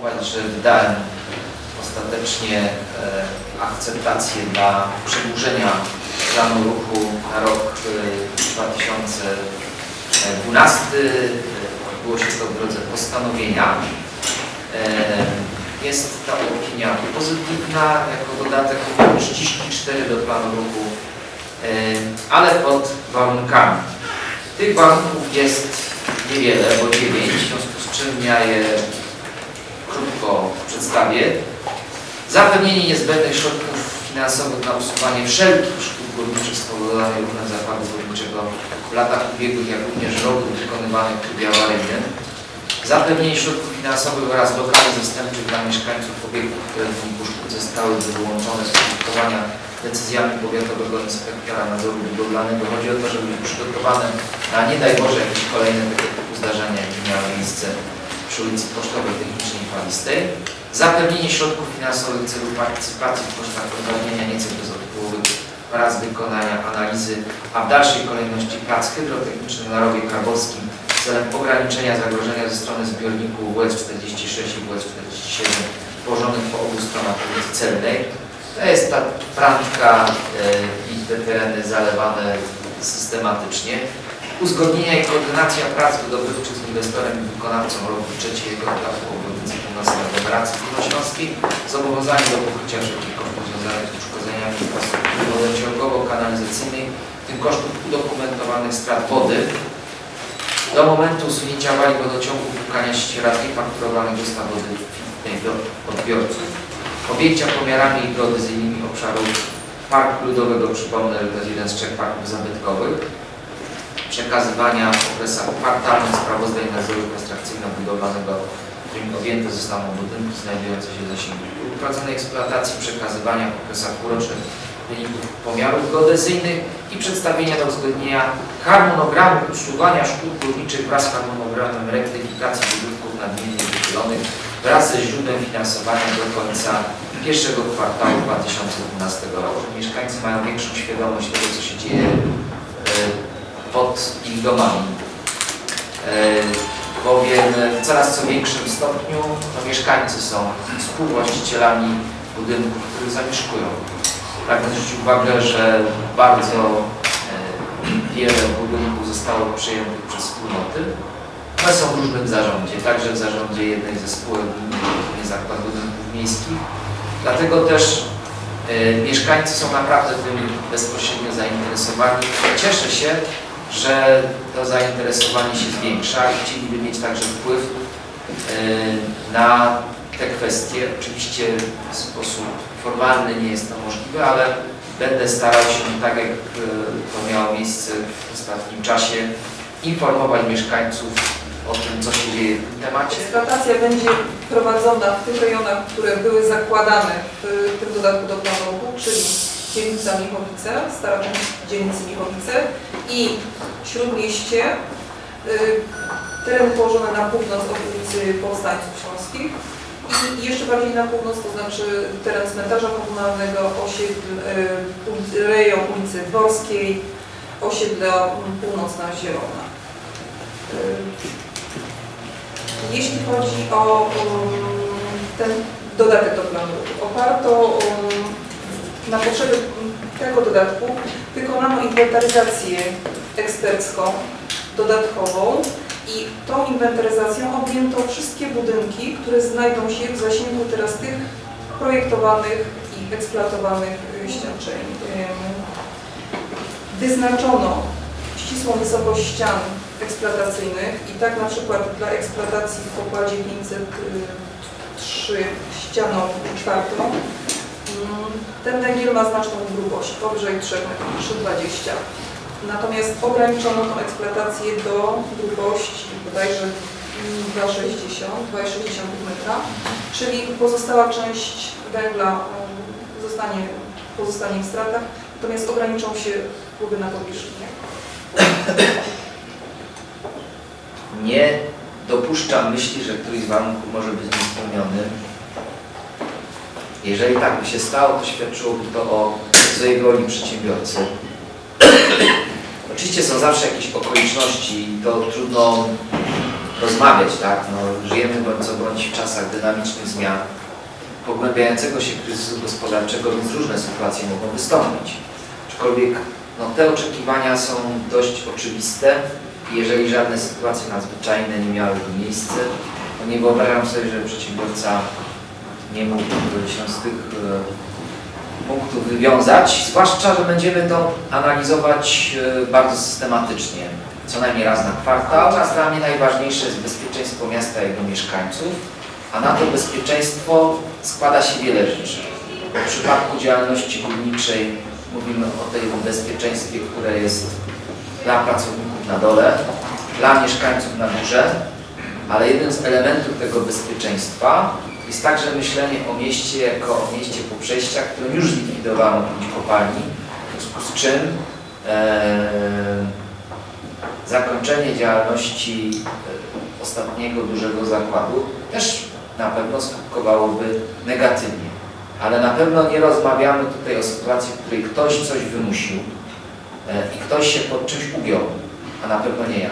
poinformować, że wydałem ostatecznie e, akceptację dla przedłużenia planu ruchu na rok e, 2012. Odbyło się to w drodze postanowienia. E, jest ta opinia pozytywna, jako dodatek 34 do planu ruchu, e, ale pod warunkami. Tych warunków jest niewiele, bo 9, w związku z czym ja je krótko przedstawię. Zapewnienie niezbędnych środków finansowych na usuwanie wszelkich szkód górniczych spowodowanych ruchem zakładu górniczego w latach ubiegłych, jak również robót wykonywanych w trybie awaryjnym. Zapewnienie środków finansowych oraz lokali zastępczych dla mieszkańców obiektów, które w szkód zostały wyłączone z użytkowania decyzjami powiatowego inspektora nadzoru budowlanego. Chodzi o to, żeby być przygotowane na nie daj Boże jakieś kolejne tego typu zdarzenia, jakie miały miejsce przy ulicy Pocztowej Technicznej Zapewnienie środków finansowych w celu partycypacji w kosztach nieco bezodpływowych oraz wykonania analizy, a w dalszej kolejności prac hydrotechnicznych na rowie karbowskim celem ograniczenia zagrożenia ze strony zbiorników WS-46 i WS-47 położonych po obu stronach ulicy Celnej. To jest ta prądka e, i te tereny zalewane systematycznie. Uzgodnienia i koordynacja prac wydobywczych z inwestorem i wykonawcą roku trzeciego etapu północnej aglomeracji górnośląskiej. Zobowiązanie do pokrycia wszelkich kosztów związanych z uszkodzeniami infrastruktury wodociągowo-kanalizacyjnej, w tym kosztów udokumentowanych strat wody do momentu usunięcia wali wodociągu pukania ścierat niefakturowanych dostaw wody do odbiorców. Objęcia pomiarami geodezyjnymi obszarów Parku Ludowego, przypomnę, że to jest jeden z trzech parków zabytkowych, przekazywania w okresach kwartalnych sprawozdań nadzoru konstrukcyjno-budowlanego, którymi objęte zostaną budynki znajdujące się w zasięgu prowadzonej eksploatacji, przekazywania w okresach półrocznych wyników pomiarów geodezyjnych i przedstawienia do uzgodnienia harmonogramu usuwania szkód górniczych wraz z harmonogramem rektyfikacji budynków nadmiernie wychylonych wraz ze źródłem finansowania do końca pierwszego kwartału 2012 roku. Mieszkańcy mają większą świadomość tego, co się dzieje e, pod ich domami. Bowiem w coraz co większym stopniu no, mieszkańcy są współwłaścicielami budynków, w których zamieszkują. Pragnę zwrócić uwagę, że bardzo e, wiele budynków zostało przejętych przez wspólnoty. One są w różnym zarządzie, także w zarządzie jednej ze spółek gminy Zakład Budynków Miejskich. Dlatego też e, mieszkańcy są naprawdę tym bezpośrednio zainteresowani. Cieszę się, że to zainteresowanie się zwiększa i chcieliby mieć także wpływ e, na te kwestie. Oczywiście w sposób formalny nie jest to możliwe, ale będę starał się, tak jak e, to miało miejsce w ostatnim czasie, informować mieszkańców o tym, co się dzieje w tym temacie. Eksploatacja będzie prowadzona w tych rejonach, które były zakładane w tym dodatku do planu czyli dzielnica Michowice, stara część dzielnicy Michowice i Śródmieście, y, tereny położone na północ od ulicy Powstańców Śląskich i jeszcze bardziej na północ, to znaczy teren cmentarza komunalnego, osiedl, y, rejon ulicy Dworskiej, osiedla Północna Zielona. Y, jeśli chodzi o um, ten dodatek do planu, oparto um, na potrzeby tego dodatku wykonano inwentaryzację ekspercką, dodatkową i tą inwentaryzacją objęto wszystkie budynki, które znajdą się w zasięgu teraz tych projektowanych i eksploatowanych świadczeń. Wyznaczono ścisłą wysokość ścian eksploatacyjnych i tak na przykład dla eksploatacji w pokładzie 503 ścianą czwartą ten węgiel ma znaczną grubość, powyżej 3 3,20 Natomiast ograniczono tą eksploatację do grubości bodajże 2,60 2,60 metra, czyli pozostała część węgla mm, zostanie, pozostanie w stratach, natomiast ograniczą się próby na powierzchnię. Nie dopuszczam myśli, że któryś z warunków może być niespełniony. Jeżeli tak by się stało, to świadczyłoby to o złej woli przedsiębiorcy. Oczywiście są zawsze jakieś okoliczności i to trudno rozmawiać, tak? No, żyjemy bądź co bądź w czasach dynamicznych zmian, pogłębiającego się kryzysu gospodarczego, więc różne sytuacje mogą wystąpić. Aczkolwiek no, te oczekiwania są dość oczywiste i jeżeli żadne sytuacje nadzwyczajne nie miałyby miejsca, to nie wyobrażam sobie, że przedsiębiorca nie mógłby się z tych e, punktów wywiązać, zwłaszcza, że będziemy to analizować e, bardzo systematycznie, co najmniej raz na kwartał. Teraz dla mnie najważniejsze jest bezpieczeństwo miasta i jego mieszkańców, a na to bezpieczeństwo składa się wiele rzeczy. W przypadku działalności górniczej mówimy o tej bezpieczeństwie, które jest dla pracowników na dole, dla mieszkańców na górze, ale jednym z elementów tego bezpieczeństwa jest także myślenie o mieście jako o mieście po przejściach, którym już zlikwidowano pięć kopalni, w związku z czym e, zakończenie działalności e, ostatniego dużego zakładu też na pewno skutkowałoby negatywnie. Ale na pewno nie rozmawiamy tutaj o sytuacji, w której ktoś coś wymusił e, i ktoś się pod czymś ugiął, a na pewno nie ja.